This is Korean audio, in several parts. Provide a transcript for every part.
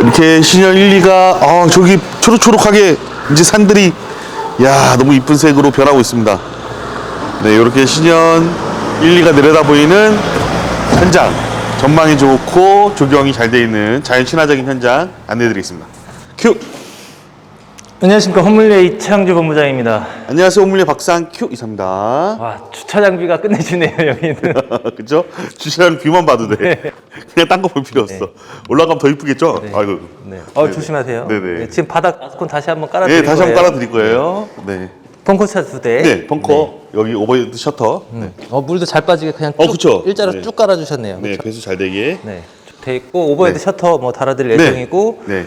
이렇게 신현 1, 2가 아, 저기 초록초록하게 이제 산들이 야 너무 이쁜 색으로 변하고 있습니다. 네, 이렇게 신현 1, 2가 내려다 보이는 현장 전망이 좋고 조경이 잘 돼 있는 자연 친화적인 현장 안내해드리겠습니다. 큐. 안녕하십니까 허물레 이창주 본부장입니다. 안녕하세요, 오물리 박상 큐 이사입니다. 와 주차 장비가 끝내주네요 여기는. 그죠? 주차장 뷰만 봐도 돼. 그냥 딴 거 볼 필요 없어. 올라가면 더 이쁘겠죠? 아이고. 네. 어 조심하세요. 네네. 네, 지금 바닥 아스콘 다시 한번 깔아 네, 드릴 다시 거예요. 한번 깔아드릴 거예요. 네. 벙커차 두 대. 네, 벙커 여기 오버헤드 셔터. 네, 어 물도 잘 빠지게 그냥 어, 쭉 그쵸. 일자로 네. 쭉 깔아주셨네요. 네, 그쵸? 배수 잘 되게. 네. 쭉돼 있고 오버헤드 네. 셔터 뭐 달아드릴 네. 예정이고 네.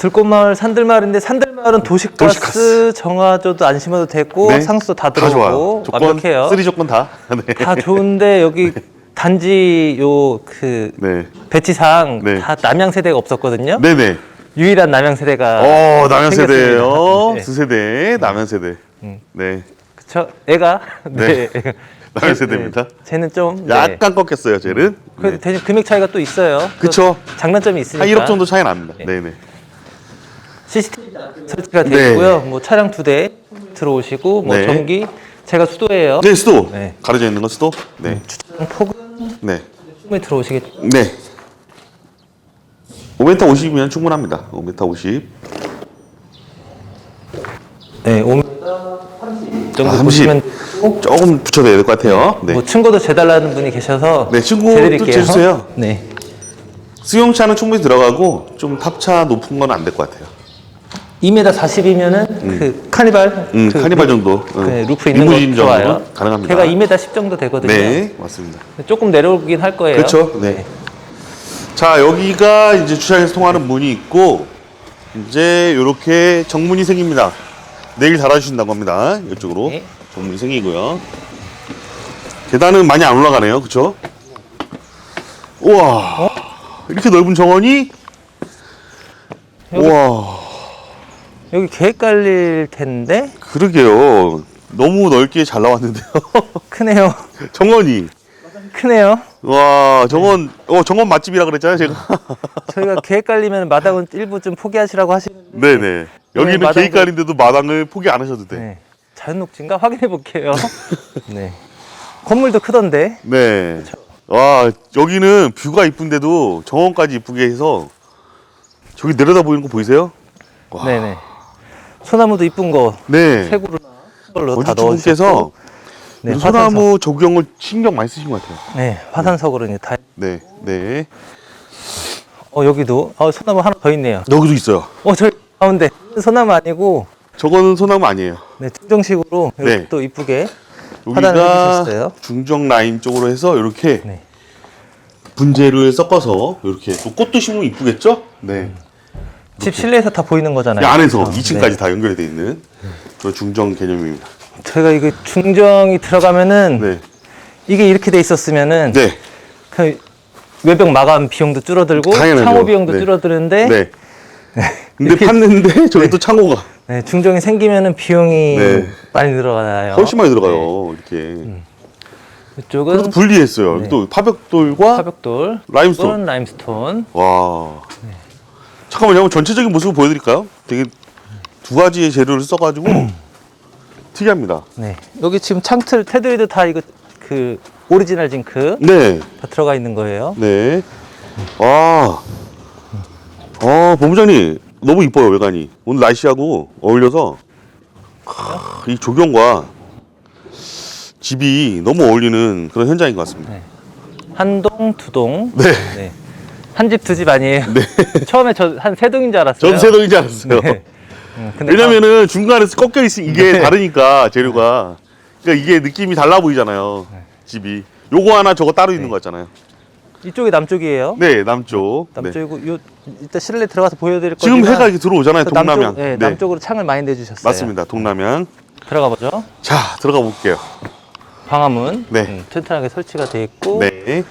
들꽃마을 산들마을인데 산들마을은 도시가스, 도시가스. 정화조도 안 심어도 되고 네. 상수도 다 다 좋아요. 들어가고 조건 완벽해요. 쓰리 조건 다. 네. 다 좋은데 여기 단지 요 그 네. 배치상 네. 다 남양 세대가 없었거든요. 네, 네. 유일한 남양 세대가 어, 남양 세대예요. 네. 두 세대 남양 세대. 네. 그쵸? 애가 네. 남양 세대입니다. 쟤는 좀 네. 약간 꺾였어요, 쟤는. 그래도 네. 대신 금액 차이가 또 있어요. 그쵸. 또 장단점이 있으니까. 한 1억 정도 차이 납니다. 네, 네. CCTV 설치가 되어 네. 있고요. 뭐 차량 두 대 들어오시고 뭐 네. 전기 제가 수도예요. 네, 수도. 네. 가려져 있는 건 수도. 네. 주차장 폭은 네. 충분히 들어오시겠죠. 네. 5m 50이면 충분합니다. 5m 50. 네, 5m 30 정도 아, 30. 보시면 되고 조금 붙여둬야 될것 같아요. 네. 뭐 층고도 재달라는 분이 계셔서 네, 재드릴게요. 재주세요. 네. 수용차는 충분히 들어가고 좀 탑차 높은 건 안 될 것 같아요. 2m 40이면은 그 카니발 음, 그 카니발 루- 정도. 그 응. 루프 있는 거 리무진 좋아요. 정도는 가능합니다. 걔가 2m 10 정도 되거든요. 네, 맞습니다. 조금 내려오긴 할 거예요. 그렇죠. 네. 자, 여기가 이제 주차장에서 통하는 문이 있고 이제 이렇게 정문이 생깁니다. 내일 달아주신다고 합니다. 이쪽으로 네. 정문이 생기고요. 계단은 많이 안 올라가네요. 그렇죠? 우와. 이렇게 넓은 정원이 우와. 여기 계획 깔릴 텐데 그러게요. 너무 넓게 잘 나왔는데요. 크네요. 정원이. 크네요. 와, 정원, 어, 정원 맛집이라 그랬잖아요, 제가. 저희가 계획 깔리면 마당은 일부 좀 포기하시라고 하시는데 네네. 여기는 마당도- 계획깔인데도 마당을 포기 안 하셔도 돼. 네. 자연 녹지인가 확인해 볼게요. 네. 건물도 크던데. 네. 와, 여기는 뷰가 이쁜데도 정원까지 이쁘게 해서 저기 내려다 보이는 거 보이세요? 와. 네네. 소나무도 이쁜 거 네. 색으로나 걸로 다 넣어주셨고. 건축주분께서 네, 소나무 조경을 신경 많이 쓰신 것 같아요. 네, 화산석으로 이제 다. 네, 네. 어 여기도 어, 소나무 하나 더 있네요. 여기도 있어요. 어 저기 가운데 소나무 아니고 저거는 소나무 아니에요. 네 중정식으로 이렇게 네. 또 이쁘게 하단을 여기가 해주셨어요. 중정 라인 쪽으로 해서 이렇게 네. 분재를 섞어서 이렇게 또 꽃도 심으면 이쁘겠죠? 네. 집 실내에서 다 보이는 거잖아요. 이 안에서 그렇죠? 2층까지 네. 다 되어 있는 그런 중정 개념입니다. 저희가 이거 중정이 들어가면은 네. 이게 이렇게 돼 있었으면은 네. 그 외벽 마감 비용도 줄어들고 당연하죠. 창호 비용도 네. 줄어드는데 네. 근데 이렇게- 팠는데 저기 또 창호가 네, 중정이 생기면은 비용이 네. 많이 들어가요. 훨씬 많이 들어가요. 이렇게. 이쪽은 그래서 분리했어요. 네. 또 파벽돌과 화벽돌, 라임스톤. 또는 라임스톤. 와. 잠깐만요. 한번 전체적인 모습을 보여드릴까요? 되게 두 가지의 재료를 써가지고 특이합니다. 네, 여기 지금 창틀 테두리도 다 이거 그 오리지널 징크 네. 다 들어가 있는 거예요. 네. 와. 아, 본부장님 너무 이뻐요 외관이. 오늘 날씨하고 어울려서 크, 이 조경과 집이 너무 어울리는 그런 현장인 것 같습니다. 한 동, 두 동. 네. 네. 한 집 두 집 아니에요. 처음에 저 한 세 동인 줄 알았어요. 저도 세 동인 줄 알았어요. 네. 음, 근데 왜냐면은 중간에 꺾여 있으 이게 네. 다르니까 재료가 그러니까 이게 느낌이 달라 보이잖아요. 네. 집이 요거 하나 저거 따로 있는 거 같잖아요. 아, 이쪽이 남쪽이에요. 네, 남쪽. 네. 남쪽이고 요 이따 실내 들어가서 보여드릴 지금 거지만 해가 이렇게 들어오잖아요. 그 동남향. 남쪽, 네, 남쪽으로 창을 많이 내주셨어요. 맞습니다. 동남향. 들어가 보죠. 자, 들어가 볼게요. 광화문 네. 음, 튼튼하게 설치가 돼 있고 네.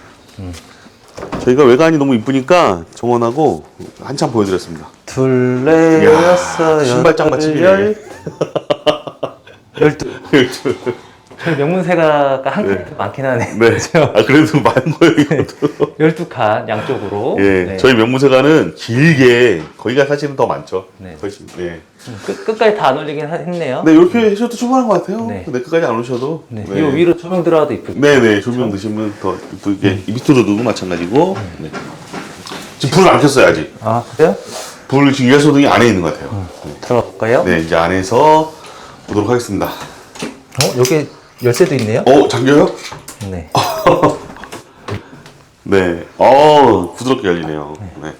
저희가 외관이 너무 이쁘니까 정원하고 한참 보여드렸습니다. 둘레 이야, 여섯 신발장 여덟, 맛집이네. 열 열두 저희 명문세가가 한 네. 칸 많긴 하네. 네. 아, 그래도 많은 거예요, 이것도. 12칸 양쪽으로. 예, 네. 저희 명문세가는 길게, 거기가 사실은 더 많죠. 네. 훨씬, 네. 끝, 끝까지 다 안 올리긴 하- 했네요. 네, 이렇게 해셔도 충분한 것 같아요. 네. 네. 끝까지 안 오셔도. 네. 이 위로 조명 들어가도 이쁘게. 네네, 조명 드시면 더 이쁘게. 이 밑으로도 마찬가지고. 네. 지금 불을 안 켰어요, 아직. 아, 그래요? 불 지금 열소등이 안에 있는 것 같아요. 들어가 볼까요? 네, 이제 안에서 보도록 하겠습니다. 어, 여기 열쇠도 있네요? 어, 잠겨요? 네. 네. 어, 부드럽게 열리네요. 네.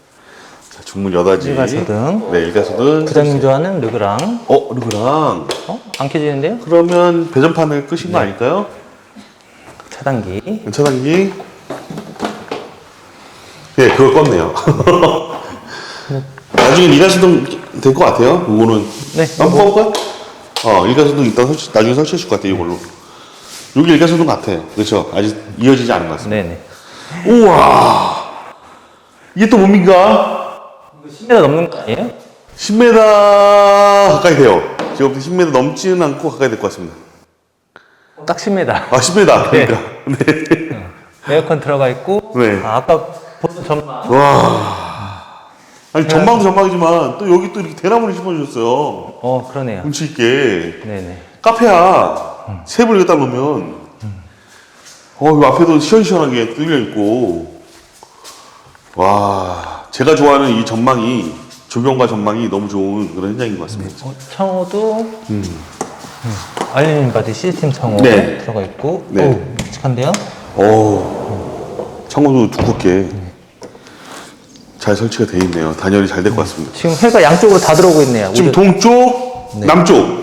자, 중문 여닫이. 일가소등. 네, 일가소등. 부장님 좋아하는 르그랑. 어, 누구랑? 어? 안 켜지는데요? 그러면 배전판을 끄신 거 아닐까요? 차단기. 차단기. 네, 그걸 껐네요. 나중에 일가소등 될 것 같아요. 이거는. 네. 한번 꺼볼까요? 어, 일가소등 이따 설치, 나중에 설치해 줄 것 같아요, 이걸로. 여기 일가소등 같아요. 그렇죠? 아직 이어지지 않은 것 같습니다. 네네. 우와! 이게 또 뭡니까? 10m 넘는 거 아니에요? 10m 가까이 돼요. 제가 볼 때 10m 넘지는 않고 가까이 될 것 같습니다. 딱 10m. 아, 10m. 그러니까. 네. 에어컨 들어가 있고. 네. 아, 아까 보던 전망. 와. 아니, 전망도 전망이지만 또 여기 또 이렇게 대나무를 심어주셨어요. 어, 그러네요. 운치 있게. 네네. 카페야. 셉을 여기다 놓으면. 어, 이 앞에도 시원시원하게 뚫려 있고. 와. 제가 좋아하는 이 전망이, 조경과 전망이 너무 좋은 그런 현장인 것 같습니다. 어, 청호도. 음. 알루미늄 바디 시스템 청호 네. 들어가 있고. 네. 오, 묵직한데요? 오, 창호도 두껍게 잘 설치가 돼 있네요. 단열이 잘 될 것 같습니다. 지금 해가 양쪽으로 다 들어오고 있네요. 지금 우리- 동쪽, 네. 남쪽.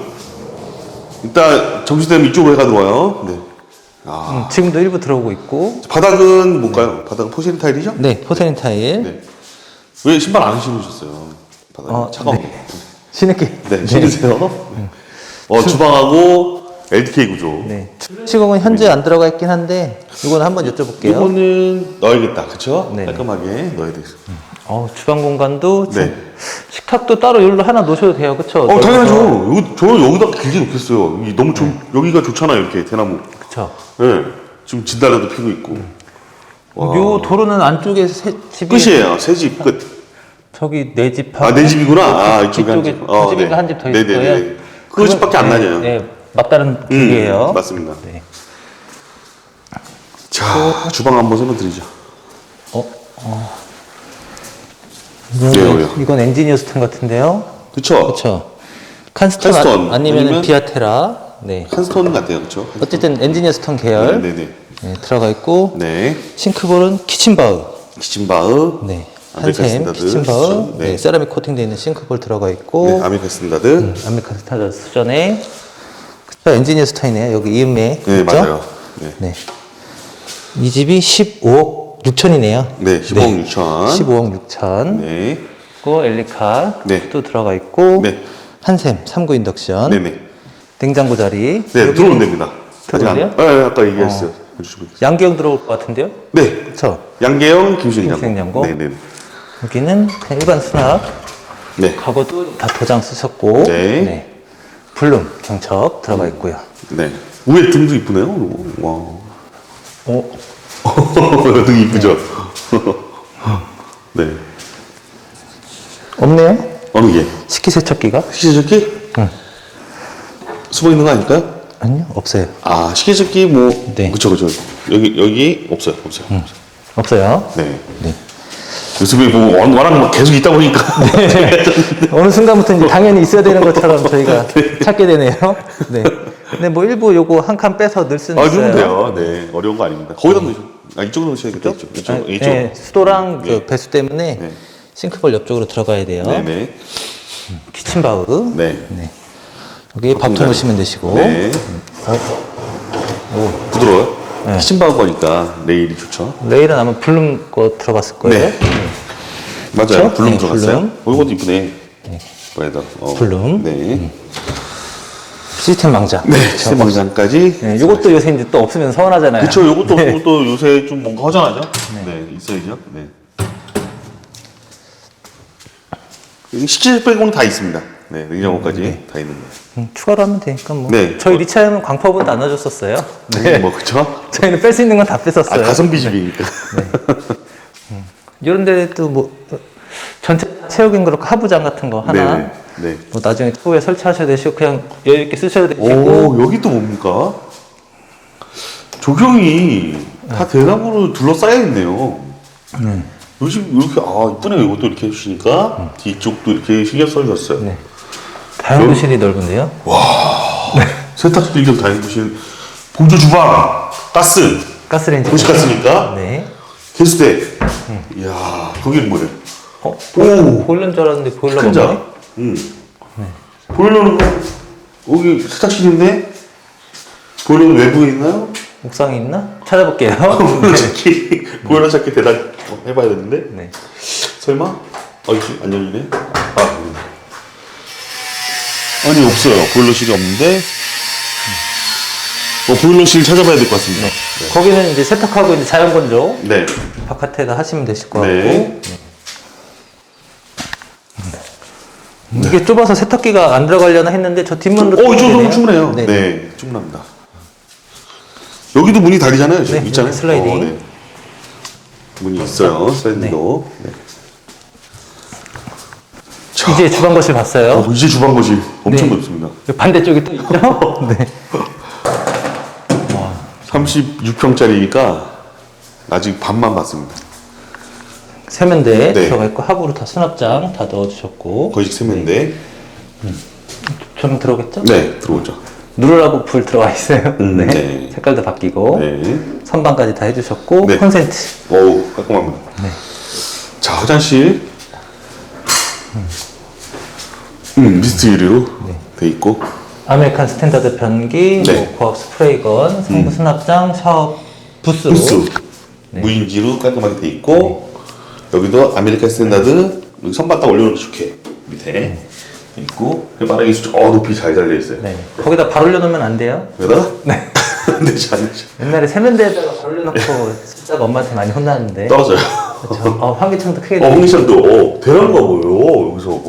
일단 점심되면 이쪽으로 해가 들어와요. 네. 음, 지금도 일부 들어오고 있고. 바닥은 뭘까요? 바닥은 포세린 타일이죠? 네, 포세린 타일. 네. 왜 신발 안 신으셨어요? 바닥이 어, 차가운데. 네. 신을게. 네, 신으세요. 어, 주방하고 LDK 구조. 네. 시공은 현재 안 들어가 있긴 한데, 이거는 한번 여쭤볼게요. 이거는 넣어야겠다. 그쵸? 네네. 깔끔하게 넣어야 돼. 어, 주방 공간도 네. 식탁도 따로 여기로 하나 놓으셔도 돼요, 그쵸? 어, 당연하죠. 저 여기다 길게 놓겠어요. 이 너무 좀, 여기가 좋잖아요. 이렇게 대나무. 그쵸. 네. 지금 진달래도 피고 있고. 와. 요 도로는 안쪽에 세, 집이 끝이에요. 새 집 끝. 저기 내 집하고 아, 내 집이구나. 아, 이쪽에 한 집. 두 집인가 한 집 더 있을 네네네. 거예요. 그 집밖에 안 네, 나죠. 네, 맞다른 음, 길이에요. 맞습니다. 네. 자, 주방 한번 설명드리죠. 어, 어. 왜요, 이건, 왜요? 이건 엔지니어 스톤 같은데요. 그쵸? 그렇죠. 칸스톤, 칸스톤, 아, 아니면 아니면- 비아테라. 네. 칸스톤 같아요. 그쵸? 어쨌든 엔지니어 스톤 계열 네 네네. 네, 들어가 있고 네. 싱크볼은 키친바우. 키친바흐. 네. 아메리칸 한샘 스탠다드. 키친바우. 네. 네. 세라믹 코팅되어 있는 싱크볼 들어가 있고 네, 아메리칸 스탠다드. 아메리칸 스타드 수전에 그쵸, 엔지니어 스톤이네요. 여기 이음매. 네, 맞아요. 네. 네. 이 집이 15억 6천이네요. 네, 15억 6천. 15억 6천. 네. 고 엘리카 네. 또 들어가 있고 네. 한샘 3구 인덕션 네네. 냉장고 자리 네, 여기 들어오면 됩니다. 아직 안- 들어오세요? 네, 아까 얘기했어요. 해주시면. 양경 들어올 것 같은데요? 네. 그렇죠. 양계영, 김수희 김수희 양고. 양고. 네네. 여기는 그냥 일반 수납 네. 과거도 다 도장 쓰셨고 네. 블룸 경첩 들어가 있고요. 네. 위에 등도 이쁘네요. 와. 어, 등 이쁘죠? 네. 없네요? 어느 게? 식기세척기가? 식기세척기? 응. 숨어 있는 거 아닐까요? 아니요, 없어요. 아, 식기세척기 뭐. 네. 그쵸, 그쵸. 여기, 여기 없어요. 없어요. 없어요. 네. 네. 요즘에 뭐 워- 워낙 막 계속 있다 보니까. 어느 순간부터 이제 당연히 있어야 되는 것처럼 저희가 찾게 되네요. 네. 근데 뭐 일부 요거 한 칸 빼서 넣을 수는 아, 있어요. 주면 돼요. 네. 어려운 거 아닙니다. 거기다 넣으셔. 아, 이쪽으로 넣으셔야겠다. 이쪽. 이쪽. 아, 이쪽. 네, 수도랑 네. 그 배수 때문에 네. 싱크볼 옆쪽으로 들어가야 돼요. 네 네. 키친바우. 네. 네. 여기 밥통 공간. 넣으시면 되시고. 네. 오, 부드러워요. 네. 키친바우 거니까 레일이 좋죠. 레일은 아마 블룸 거 들어갔을 거예요. 네. 맞아요. 그쵸? 블룸 네, 들어갔어요. 블룸. 어, 이것도 이쁘네. 뭐에다. 어. 블룸. 네. 시스템 망자. 네. 시스템방장까지. 네, 요것도 요새 이제 또 없으면 서운하잖아요. 그쵸. 요것도 네. 없고 또 요새 좀 뭔가 허전하죠? 네. 있어야죠. 네. 식기세척 빼고는 다 있습니다. 네, 냉장고까지 다 있는 거예요. 음, 추가로 하면 되니까 뭐. 네. 저희 리차는 광포분 나눠줬었어요. 네. 뭐 그쵸? 저희는 뺄 수 있는 건 다 아, 뺐었어요. 가성비 집이니까. 이런 데도 뭐 어, 전체 채우긴 그렇고 하부장 같은 거 하나 네. 네. 뭐 나중에 후에 설치하셔도 되시고 그냥 여유 있게 쓰셔도 되시고 오, 여기 또 뭡니까? 조경이 다 대나무로 둘러싸여 있네요. 요즘 이렇게, 아, 이쁘네요. 이것도 이렇게 해주시니까. 뒤쪽도 이렇게 신경 써주셨어요. 네. 다용도실이 넓은데요. 세탁실 겸 다니시는 보조 주방, 가스, 가스레인지. 도시가스니까. 네. 개수대. 이야, 거기는 뭐래요? 어, 보일러, 보일러인 줄 알았는데 보일러가 큰 자. 없네. 응. 보일러는 뭐, 여기 세탁실인데? 보일러는 외부에 있나요? 옥상에 있나? 찾아볼게요. 보일러 찾기, 보일러 찾기 대단 해봐야 되는데? 네. 설마? 아, 이거 안 열리네? 아, 열리네. 아니, 없어요. 보일러실이 없는데? 어, 보일러실 찾아봐야 될 것 같습니다. 거기는 이제 세탁하고 이제 자연 건조 네. 바깥에다 하시면 되실 것 같고. 네. 음. 이게 좁아서 세탁기가 안 들어가려나 했는데 저 뒷문으로. 어, 이 정도면. 충분해요. 네. 네. 충분합니다. 여기도 문이 다르잖아요. 지금 네, 있잖아요. 슬라이딩. 문이 있어요. 슬라이딩도. 네. 자, 이제 주방 거실 봤어요. 어, 이제 주방 거실 엄청 네. 넓습니다. 반대쪽에 또 있죠? 네. 36평짜리니까 아직 반만 봤습니다. 세면대 네. 들어가 있고 하부로 다 수납장 다 넣어주셨고 거실 세면대. 조명 들어오겠죠? 네, 들어오죠. 누르라고 불 들어가 있어요. 음, 네. 네. 색깔도 바뀌고 네. 선반까지 다 해주셨고 네. 콘센트 어우, 깔끔합니다. 자, 화장실. 음, 미스트 유리로 돼 있고. 아메리칸 스탠다드 변기, 네. 뭐 고압 스프레이건, 상부 수납장, 샤워 부스로 부스. 무인지로 깔끔하게 돼 있고. 여기도 아메리칸 스탠다드 여기 선반 딱 올려놓기 좋게 밑에 돼 있고. 바닥에 수어 높이 잘 달려 있어요. 네. 거기다 발 올려놓으면 안 돼요. 여기다가? 네. 안 되지, 안 되지. 옛날에 세면대에다가 발 올려놓고 진짜 엄마한테 많이 혼났는데 떨어져요. 그렇죠. 어, 환기창도 크게 어, 되고 홍기션도 어, 대단한가 보여요, 여기서.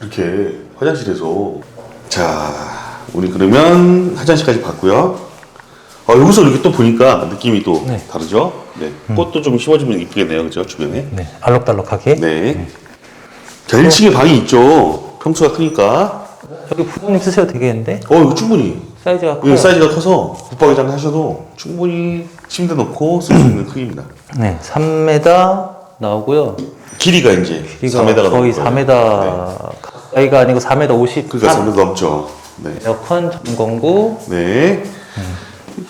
이렇게 화장실에서. 자, 우리 그러면 화장실까지 봤고요. 어, 여기서 이렇게 또 보니까 느낌이 또 네. 다르죠? 네. 꽃도 좀 심어주면 이쁘겠네요, 그죠? 주변에. 네. 알록달록하게 네. 자, 1층에 방이 있죠. 평수가 크니까. 저기 부모님 쓰셔도 되겠는데 어, 이거 충분히. 사이즈가 커요. 이거 사이즈가 커서 붙박이장 하셔도 충분히 침대 넣고 쓸 수 있는 크기입니다. 네, 3m 나오고요. 길이가 이제 길이가 4m가 거의 4m 가까이가 아니고 4m 50. 그러니까 4m 넘죠. 네. 에어컨 전공구 네.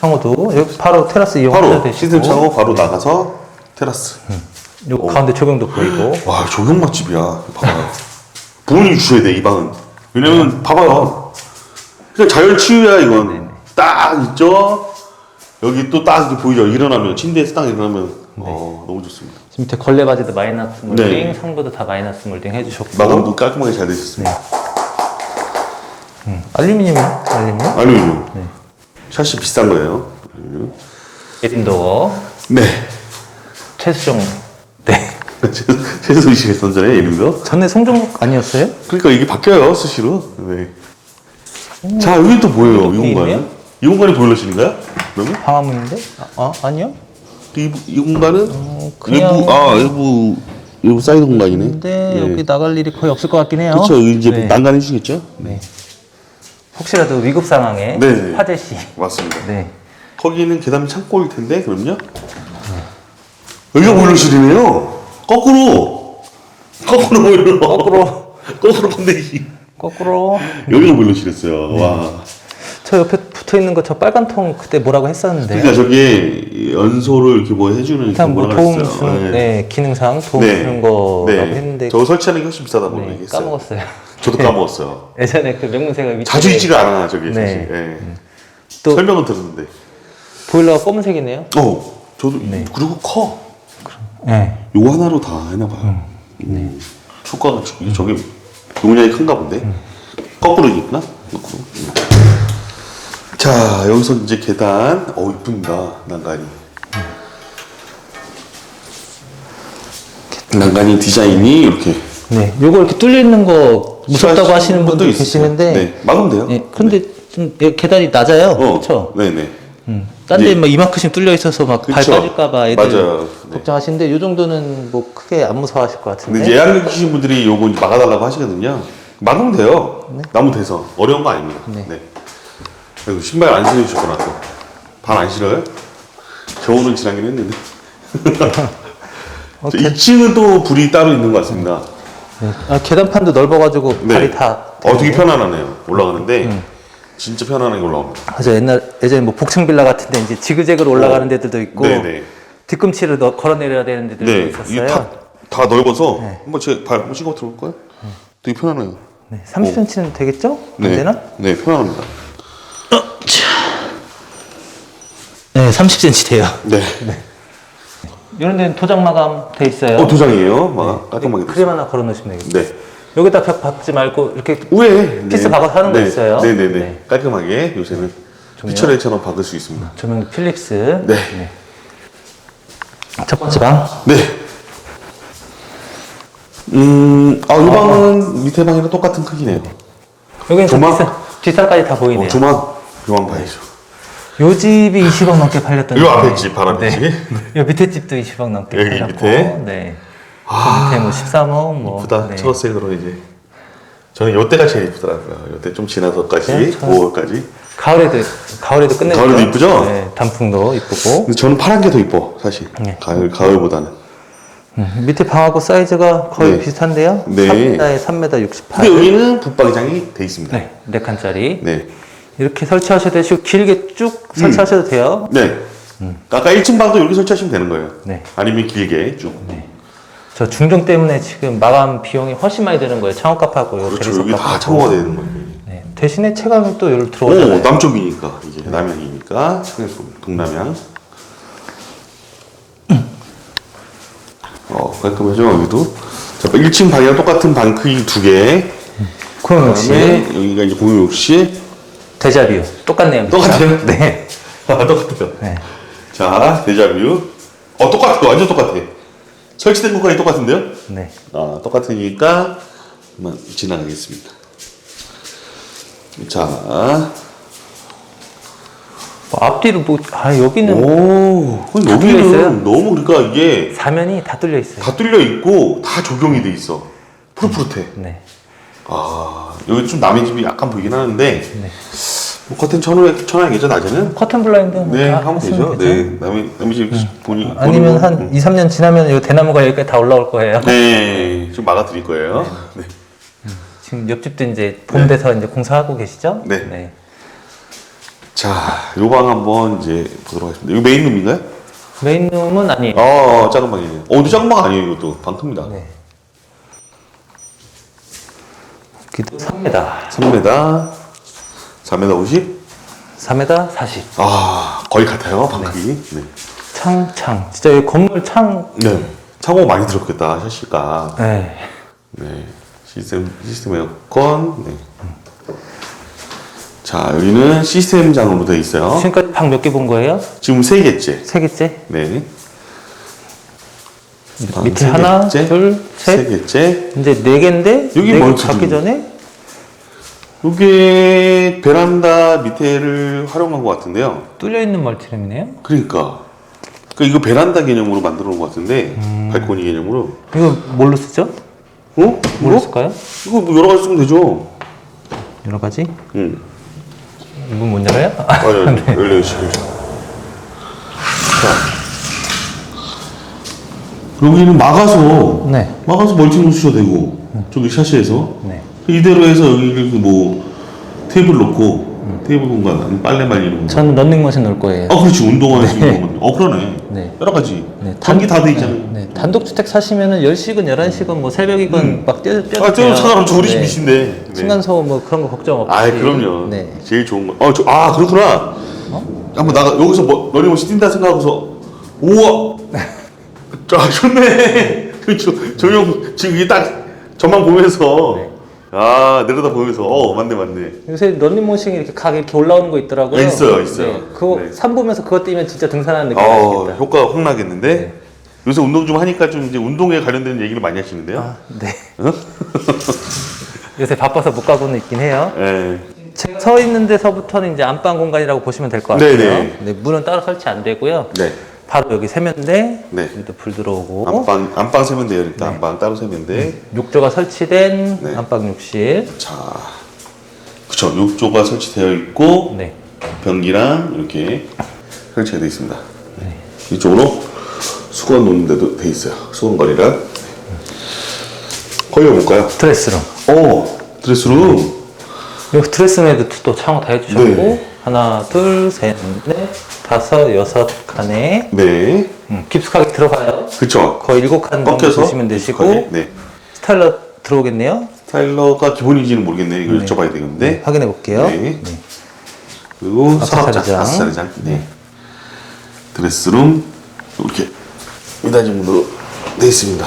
창호도 여기 바로 테라스 이용하셔도 바로 되시고 시스템 차고 바로 나가서 테라스. 요 가운데 조경도 보이고 와 조경 맛집이야. 봐봐요. 부모님 주셔야 돼 이 방은. 왜냐면 봐봐요. 그냥 자연 치유야 이건. 딱 있죠. 여기 또 딱 이렇게 보이죠. 일어나면 침대에서 딱 일어나면 어 너무 좋습니다. 지금 밑에 걸레 바지도 마이너스 몰딩, 네. 상부도 다 마이너스 몰딩 해주셨고 마감도 깔끔하게 잘 되셨습니다. 알루미늄 알루미늄 알루미늄. 샷이 비싼 거예요. 에딘도어 네. 최수종 네 최소이시게 선전에 이름도. 전에 송종국 아니었어요? 그러니까 이게 바뀌어요 수시로. 네. 자 여기 또 뭐예요? 이 있네요? 공간은? 이 공간이 보일러실인가요? 그러면? 방화문인데? 아, 아 아니요? 이, 이 공간은 어, 그냥- 일부 아 일부 일부 사이드 공간이네. 근데 예. 여기 나갈 일이 거의 없을 것 같긴 해요. 그렇죠. 이제 네. 난간해 주시겠죠? 네. 혹시라도 위급 상황에 네. 화재 시 맞습니다. 네. 거기는 계단 창고일 텐데 그럼요. 여기가 보일러실이네요. 거꾸로 거꾸로 보일러. 거꾸로 거꾸로 건데기. 거꾸로 여기가 보일러실이었어요. 와. 저 옆에 붙어 있는 거 저 빨간 통 그때 뭐라고 했었는데 그러니까 저게 연소를 이렇게 뭐 해주는 일단 뭐 도움. 주는 네. 네, 기능상 도움 주는 거라고 했는데 저거 설치하는 게 훨씬 비싸다고 네, 얘기했어요. 까먹었어요. 저도 까먹었어요. 예전에 그 명문세가 밑에 자주 있지가 않아 저게 네. 사실. 예. 또 설명은 들었는데. 보일러가 검은색이네요. 어, 저도 그리고 커. 네. 요거 하나로 다 해나 봐요. 음. 효과가 저- 저게 용량이 큰가 본데. 거꾸로 있구나. 거꾸로. 음. 자 여기서 이제 계단. 어 이쁩니다 난간이. 난간이 디자인이 이렇게 네. 요거 이렇게 뚫려 있는 거 무섭다고 하시는 분도. 계시는데 네, 막으면 돼요. 예, 근데 좀 예, 계단이 낮아요. 어, 그렇죠? 네네. 음. 딴데 예. 막 이만큼씩 뚫려 있어서 막 발 그쵸. 빠질까봐 애들 맞아요. 네. 걱정하시는데 이 정도는 뭐 크게 안 무서워하실 것 같은데. 이제 예약 계신 분들이 요거 이제 막아달라고 하시거든요. 막으면 돼요. 나무 돼서 어려운 거 아닙니다. 네. 네. 그리고 신발 안 신으셨구나 또. 발안 신어요? 겨울은 지나긴 했는데. 어, 저 2층은 또 불이 따로 있는 것 같습니다. 네. 아, 계단판도 넓어가지고 네. 발이 다. 어, 되게 편안하네요. 올라가는데 진짜 편안하게 올라옵니다. 그래서 옛날 예전에 뭐 복층 빌라 같은데 이제 지그재그로 올라가는 데들도 있고 네네. 뒤꿈치를 넣, 걸어 내려야 되는 데들도 네, 있었어요. 다, 다 넓어서 한번 제가 발 한번 신고 들어볼까요? 되게 편안해요. 네, 30cm는 되겠죠? 안 네, 되나? 네, 편안합니다. 네, 30cm 돼요. 네. 이런 데는 도장 마감 돼 있어요. 어, 도장이에요. 막 깔끔하게 됐어요. 크림 하나 걸어 놓으시면 되겠죠. 네. 여기다 벽 박지 말고 이렇게 위에 피스 박아서 하는 거 네. 있어요. 네네네. 네. 깔끔하게 요새는 피처레이처럼 박을 수 있습니다. 조명 필립스. 네. 첫 번째 방. 네. 음, 아, 이 방은 밑에 방이랑 똑같은 크기네요. 여기는 저 조망? 뒷산, 뒷산까지 다 보이네요. 어, 조만, 봐야죠. 요 집이 20억 넘게 팔렸던 요. 앞에 집, 바로 앞에 집. 요 밑에 집도 20억 넘게 여기 팔렸고. 밑에? 네. 그 밑에 뭐 13억 뭐. 이쁘다. 네. 초록색으로 이제. 저는 요때가 제일 이쁘더라고요. 요때 좀 지나서까지, 네, 저- 5월까지. 가을에도 가을에도 끝내죠. 가을에도 이쁘죠? 네, 단풍도 이쁘고. 근데 저는 파란 게 더 이뻐, 사실. 네. 가을, 가을보다는. 음, 밑에 방하고 사이즈가 거의 네. 비슷한데요. 네. 3m에 3m 68. 근데 여기는 붙박이장이 돼 있습니다. 네, 네 칸짜리. 네. 이렇게 설치하셔도 되시고 길게 쭉 설치하셔도 돼요. 네. 아까 1층 방도 여기 설치하시면 되는 거예요. 네. 아니면 길게 쭉. 저 중정 때문에 지금 마감 비용이 훨씬 많이 드는 거예요. 창호값하고 요 그렇죠. 대리석 여기 다 값하고. 창호가 되는 거예요. 네. 대신에 채광이 또 여기로 오, 들어오잖아요. 남쪽이니까 이게 남양이니까 동남양. 어 깔끔하죠 여기도. 자 1층 방이랑 똑같은 방 크기 두 개. 그럼 역시 그다음에 여기가 이제 공용 욕실. 데자뷰 똑같네요. 똑같아요? 네. 아 똑같아요. 네. 자 데자뷰. 어 똑같아 완전 똑같아. 설치된 것까지 똑같은데요? 네. 아, 똑같으니까 한번 지나가겠습니다. 자, 뭐 앞뒤로 뭐, 아, 여기는 오, 근데 다 뚫려 있어요? 여기는 너무 그러니까 이게 사면이 다 뚫려 있어요. 다 뚫려 있고 다 적용이 돼 있어. 푸릇푸릇해. 네. 아, 여기 좀 남의 집이 약간 보이긴 하는데 네. 뭐 커튼 쳐놓, 쳐놔야겠죠 낮에는? 커튼 블라인드 뭐 네, 다 하면 하시면 되죠. 네, 남의 남의 집 보니 아니면 보는 거. 한 2, 3년 지나면 이 대나무가 여기까지 다 올라올 거예요. 네, 좀 막아드릴 거예요. 네. 지금 옆집도 이제 봄 돼서 이제 공사하고 계시죠? 네. 자, 요 방 한번 이제 보도록 하겠습니다. 이거 메인룸인가요? 메인룸은 아니에요. 어, 작은 방이네요. 어, 근데 작은 방 아니에요, 이것도. 방 큽니다. 네. 기도 3m. 3m, 4m 50? 4m 40. 아, 거의 같아요, 방 크기. 네. 창, 창. 진짜 여기 건물 창. 네. 창호 많이 들었겠다, 샤시가. 네. 네. 시스템, 시스템 에어컨. 네. 자, 여기는 시스템장으로 되어 있어요. 지금까지 방 몇 개 본 거예요? 지금 세 개째. 세 개째? 네. 방 밑에 세 하나, 개째, 둘, 셋. 세 개째. 이제 네 개인데 여기 네개 멀티 갖기 좀. 전에 이게 베란다 밑에를 활용한 것 같은데요. 뚫려 있는 멀티룸이네요. 그러니까. 그 이거 베란다 개념으로 만들어 놓은 것 같은데 발코니 개념으로. 이거 뭘로 쓰죠? 어? 뭘로 이거? 쓸까요? 이거 뭐 여러 가지 쓰면 되죠. 여러 가지. 응. 이문 못 열어요? 아니, 아니, 열려 있어요. 자. 여기는 막아서, 네. 막아서 멀티 놓으셔도 되고, 저기 샤시에서. 네. 이대로 해서 여기 뭐, 테이블 놓고, 테이블 공간, 아니면 빨래 말리는 거. 저는 런닝머신 넣을 거예요. 아, 그렇지. 있는 건. 어, 그러네. 네. 여러 가지. 네, 단기 다 돼 있잖아요. 네, 단독 주택 사시면은 10시건 11시건 뭐 새벽이건 막 뛰어 뛰어. 아, 저 상관없죠. 우리 집 밑인데. 네. 층간소음 뭐 그런 거 걱정 없이. 아, 그럼요. 네. 제일 좋은 거. 어, 저, 아, 그렇구나. 한번 나가 여기서 뭐 러닝머신 뛴다 생각하고서 우와. 자, 좋네. 저, 조용 지금 이게 딱 저만 보면서 아 내려다 보면서 어 맞네 맞네. 요새 런닝머신이 이렇게 각 이렇게 올라오는 거 있더라고요. 네, 있어요, 있어요. 네, 그거 네. 산 보면서 그거 뛰면 진짜 등산하는 느낌 어 나겠다. 효과 확 나겠는데. 네. 요새 운동 좀 하니까 좀 이제 운동에 관련된 얘기를 많이 하시는데요. 아, 네. 어? 요새 바빠서 못 가고는 있긴 해요. 예. 제가 서 있는 데서부터는 이제 안방 공간이라고 보시면 될 것 같아요. 네네. 네, 문은 따로 설치 안 되고요. 네. 바로 여기 세면대, 네. 여기도 불 들어오고 안방 안방 세면대요. 일단 안방 따로 세면대. 욕조가 설치된 네. 안방 욕실. 자, 그쵸. 욕조가 설치되어 있고 네. 변기랑 이렇게 설치가 되어 있습니다. 이쪽으로 수건 놓는 데도 돼 있어요. 수건 거리랑. 거기 볼까요? 드레스룸. 오, 드레스룸. 여기 드레스룸에도 또 창호 다 해주셨고 네. 하나, 둘, 셋, 넷, 다섯, 여섯 칸에 네. 음, 깊숙하게 들어가요. 그쵸. 거의 일곱 칸 정도 꺾여서 보시면 되시고 익숙하게. 네. 스타일러 들어오겠네요. 스타일러가 기본인지는 모르겠네. 이거 여쭤봐야 되겠는데. 네, 확인해 볼게요. 네. 그리고 악세사리장. 서랍장, 악세사리장. 네. 드레스룸 이렇게 미닫이문으로 되어 있습니다.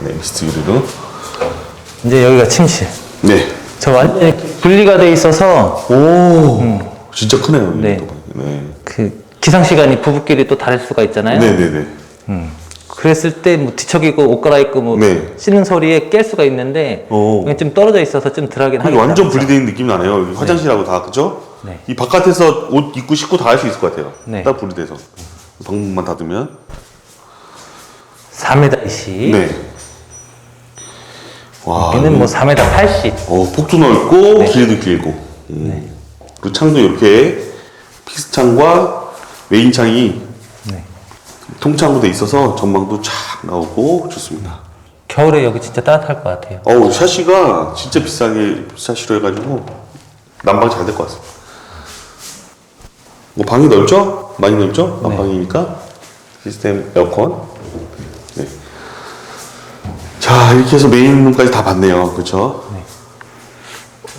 네, 미스트 유리로. 이제 여기가 침실. 네. 저 완전히 분리가 돼 있어서 오, 진짜 크네요. 네. 네. 그 기상 시간이 부부끼리 또 다를 수가 있잖아요. 네, 네, 네. 그랬을 때 뭐 뒤척이고 옷 갈아입고 뭐 네. 씻는 소리에 깰 수가 있는데 오. 그냥 좀 떨어져 있어서 좀 덜하긴 하겠다. 완전 있는 느낌이 나네요. 여기 화장실하고 다 그죠? 네. 이 바깥에서 옷 입고 씻고 다 할 수 있을 것 같아요. 네. 딱 분리돼서 방문만 닫으면. 4m 20. 네. 와. 여기는 뭐 4m 80. 어, 폭도 넓고 네. 길이도 길고. 음. 그리고 창도 이렇게 픽스 창과 메인 창이 네. 통창으로 돼 있어서 전망도 쫙 나오고 좋습니다. 겨울에 여기 진짜 따뜻할 것 같아요. 어우 샤시가 진짜 비싸게 샤시로 해가지고 난방 잘 될 것 같습니다. 뭐 방이 넓죠? 많이 넓죠? 네. 난방이니까 시스템 에어컨. 네. 자 이렇게 해서 메인 룸까지 다 봤네요. 그렇죠?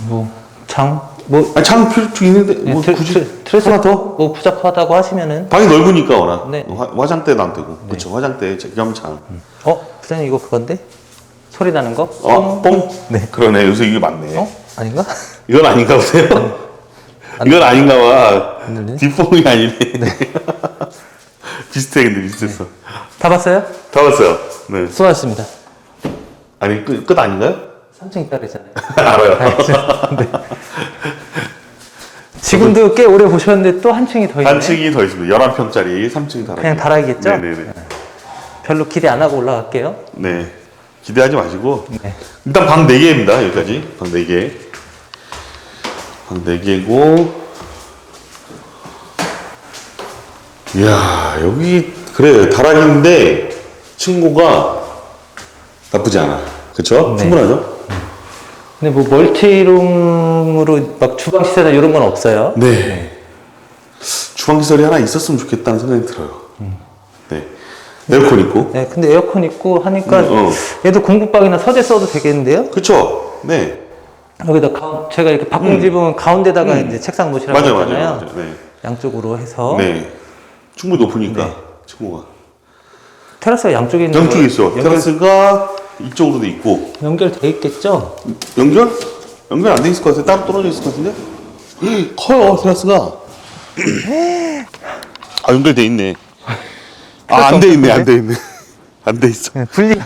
뭐 창, 뭐 아, 창 필요 있는데 뭐 네, 트- 굳이 트- 트레스 하나 더? 뭐 부적하다고 하시면은 방이 넓으니까 워낙 네. 화, 화장대도 안 되고 그렇죠 화장대 겸창 어 부장님 이거 그건데 소리 나는 거? 어? 뽕? 네. 그러네 요새 이게 맞네 어 아닌가? 이건 아닌가 보세요 이건 아닌가 봐 네. 뒷뽕이 아니네 비슷해 근데 비슷했어 다 봤어요? 다 봤어요 네 수고하셨습니다. 아니 끝, 끝 아닌가요? 3층 있다 그랬잖아요. 알아요 네. 지금도 꽤 오래 보셨는데 또 한 층이 더 있네. 한 층이 더 있습니다 11평짜리 3층 다락이 그냥 다락이겠죠? 네네네 별로 기대 안 하고 올라갈게요. 네 기대하지 마시고 네. 일단 방 4개입니다 여기까지 방 4개 방 4개고 이야 여기 그래 다락인데 층고가 나쁘지 않아 그쵸? 네. 충분하죠? 근데 뭐 멀티룸으로 막 주방 시설이나 이런 건 없어요. 네 주방 시설이 하나 있었으면 좋겠다는 생각이 들어요 네 에어컨 있고 네, 근데 에어컨 있고 하니까 음, 어. 얘도 공부방이나 서재 써도 되겠는데요? 그쵸? 네 여기다 가운, 제가 이렇게 바꿈 집으면 가운데다가 이제 책상 놓으시라고 음. 맞아요 했잖아요. 맞아요 맞아요 네. 양쪽으로 해서 네 충분히 높으니까 네. 층고가 테라스가 양쪽에 있는 양쪽에? 있어. 연결, 테라스가 이쪽으로도 있고 연결돼 있겠죠? 연결? 연결 안 돼 있을 것 같아. 따로 떨어져 있을 것 같은데? 커요 테라스가. 아 연결돼 있네. 아 안 돼 있네. 안 돼 있네. 안 돼 있어. 네, 분리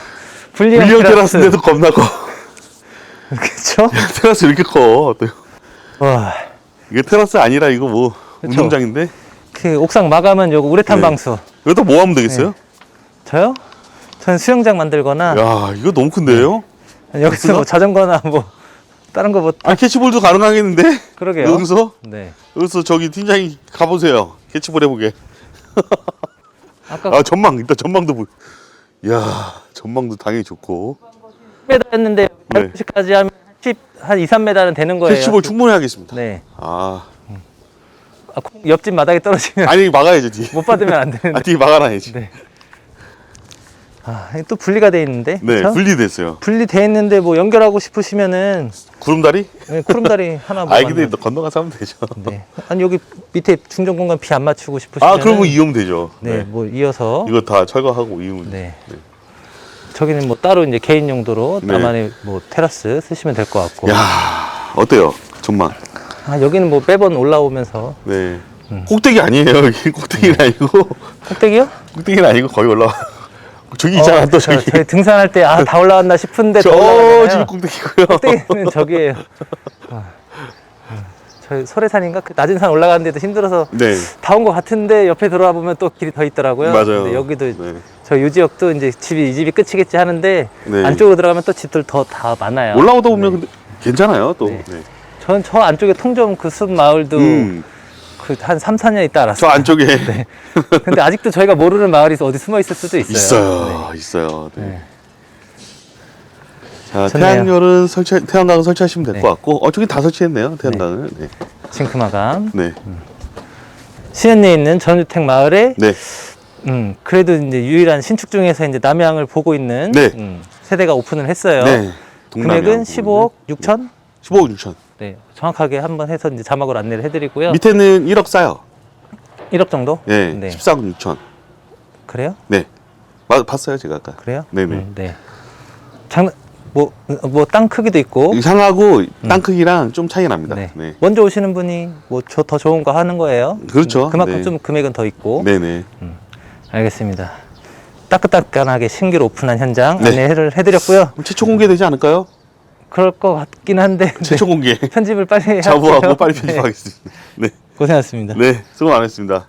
분리형 밀리언 테라스. 테라스인데도 겁나 커. 그렇죠? 테라스 이렇게 커. 또 와, 이게 테라스 아니라 이거 뭐. 운동장인데? 그 옥상 마감은 요거 우레탄 네. 방수. 여기다 뭐 하면 되겠어요? 저요? 전 수영장 만들거나 야 이거 너무 큰데요? 여기서 뭐 자전거나 뭐 다른 거뭐 아 캐치볼도 가능하겠는데? 그러게요. 여기서? 네. 여기서 저기 팀장이 가보세요. 캐치볼 해보게. 아까 아 전망 일단 전망도 보. 야 전망도 당연히 좋고 10m였는데 네. 8시까지 하면 10, 한 2, 3m는 되는 거예요. 캐치볼 충분히 하겠습니다. 네. 아 아, 콩- 옆집 마당에 떨어지면 아니 막아야지 뒤. 못 받으면 안 되는데. 아뒤 막아놔야지. 네. 아, 또 분리가 돼 있는데. 네 그쵸? 분리됐어요. 분리돼 있는데 뭐 연결하고 싶으시면은 구름다리? 네, 구름다리 하나 뭐아 근데 만들어- 건너가서 하면 되죠. 네. 아니 여기 밑에 중정 공간 비 안 맞추고 싶으시면 아 그러면 이용 되죠. 네, 네. 뭐 이어서 이거 다 철거하고 이용. 네. 저기는 뭐 따로 이제 개인 용도로 네. 나만의 뭐 테라스 쓰시면 될 것 같고. 야 어때요 전망? 아, 여기는 뭐 매번 올라오면서 네. 음. 꼭대기 아니에요. 여기 꼭대기는 네. 아니고 꼭대기요? 꼭대기는 아니고 거의 올라와. 저기 있잖아 어, 또 저- 저기 저희 등산할 때 아 다 올라왔나 싶은데 더 저 올라가잖아요. 지금 꼭대기고요. 꼭대기는 저기에요. 어, 어, 저희 소래산인가 그 낮은 산 올라가는데도 힘들어서 네 다 온 것 같은데 옆에 돌아와 보면 또 길이 더 있더라고요. 맞아요. 근데 여기도 네. 저요 지역도 이제 집이 이 집이 끝이겠지 하는데 네. 안쪽으로 들어가면 또 집들 더 다 많아요. 올라오다 보면 근데 괜찮아요 또. 네. 네. 전 저 안쪽에 통점 그 숲 마을도 음, 그 한 3, 4년 있다 저 알았어요. 안쪽에 근데 아직도 저희가 모르는 마을이 어디 숨어 있을 수도 있어요. 있어요, 있어요. 네. 네. 자, 좋네요. 태양열은 설치, 태양광 설치하시면 될 것 네. 같고, 어, 저기 다 설치했네요, 태양광을. 네. 징크마감. 네. 시연리에 있는 전주택 마을에 네. 음, 그래도 이제 유일한 신축 중에서 이제 남양을 보고 있는 네. 음, 세대가 오픈을 했어요. 네. 금액은 15억 6천? 15억 6천. 네, 정확하게 한번 해서 이제 자막으로 안내를 해드리고요. 밑에는 1억 싸요. 1억 정도? 네. 네. 14억 6천. 그래요? 네. 마, 봤어요, 제가 아까. 그래요? 네네. 음, 네. 장난 뭐뭐 땅 크기도 있고. 향하고 땅 크기랑 좀 차이 납니다. 어? 네. 네. 먼저 오시는 분이 뭐더 좋은 거 하는 거예요. 그렇죠. 그만큼 네. 좀 금액은 더 있고. 네네. 알겠습니다. 따끈따끈하게 신규로 오픈한 현장 네. 안내를 해드렸고요. 그럼 최초 공개되지 않을까요? 그럴 것 같긴 한데 최초 공개. 네. 편집을 빨리 자부하고 빨리 편집하겠습니다. 네. 고생하셨습니다. 네, 수고 많으셨습니다.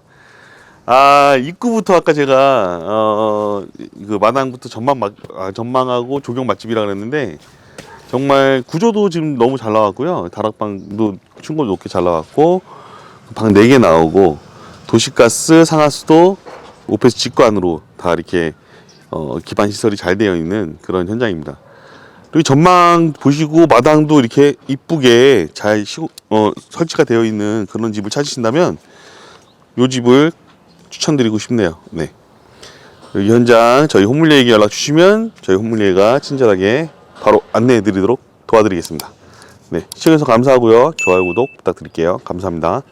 아, 입구부터 아까 제가, 어, 그 마당부터 전망, 막, 아, 전망하고 조경 맛집이라 그랬는데, 정말 구조도 지금 너무 잘 나왔고요. 다락방도 충분히 높게 잘 나왔고, 방 4개 나오고, 도시가스, 상하수도, 오페스 직관으로 다 이렇게, 어, 기반 시설이 잘 되어 있는 그런 현장입니다. 그리고 전망 보시고 마당도 이렇게 이쁘게 잘 시, 어, 설치가 되어 있는 그런 집을 찾으신다면 요 집을 추천드리고 싶네요. 네. 여기 현장 저희 홈물리에게 연락 주시면 저희 홈물리에가 친절하게 바로 안내해 드리도록 도와드리겠습니다. 네. 시청해주셔서 감사하고요. 좋아요, 구독 부탁드릴게요. 감사합니다.